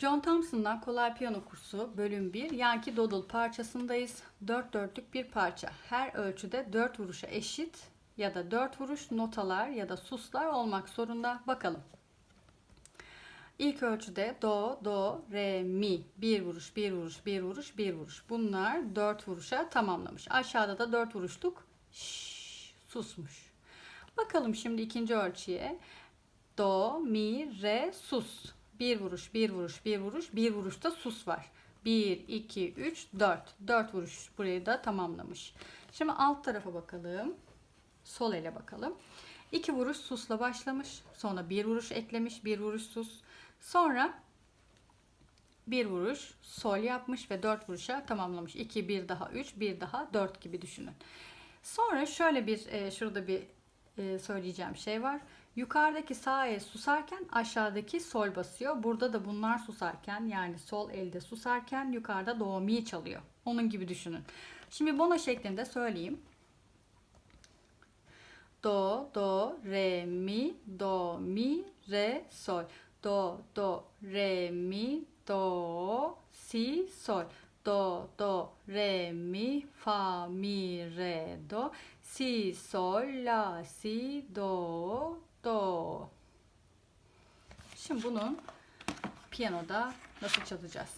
John Thompson'dan Kolay Piyano Kursu bölüm 1 Yankee Doodle parçasındayız. 4 dörtlük bir parça. Her ölçüde 4 vuruşa eşit ya da 4 vuruş notalar ya da suslar olmak zorunda. Bakalım. İlk ölçüde do, do, re, mi. Bir vuruş, bir vuruş, bir vuruş, bir vuruş. Bunlar 4 vuruşa tamamlamış. Aşağıda da 4 vuruşluk şş, susmuş. Bakalım şimdi ikinci ölçüye. Do, mi, re, sus. Bir vuruş, bir vuruş, bir vuruş, bir vuruşta sus var. 1, 2, 3, 4. 4 vuruş burayı da tamamlamış. Şimdi alt tarafa bakalım. Sol ele bakalım. 2 vuruş susla başlamış. Sonra bir vuruş eklemiş, bir vuruş sus. Sonra bir vuruş sol yapmış ve 4 vuruşa tamamlamış. 2, 1 daha 3, 1 daha 4 gibi düşünün. Sonra şöyle bir e, şurada bir e, söyleyeceğim şey var. Yukarıdaki sağ el susarken aşağıdaki sol basıyor. Burada da bunlar susarken yani sol elde susarken yukarıda do mi çalıyor. Onun gibi düşünün. Şimdi bono şeklinde söyleyeyim. Do, do, re, mi, do, mi, re, sol. Do, do, re, mi, do, si, sol. Do, do, re, mi, fa, mi, re, do. Si, sol, la, si, do, do. Şimdi bunu piyanoda nasıl çalacağız?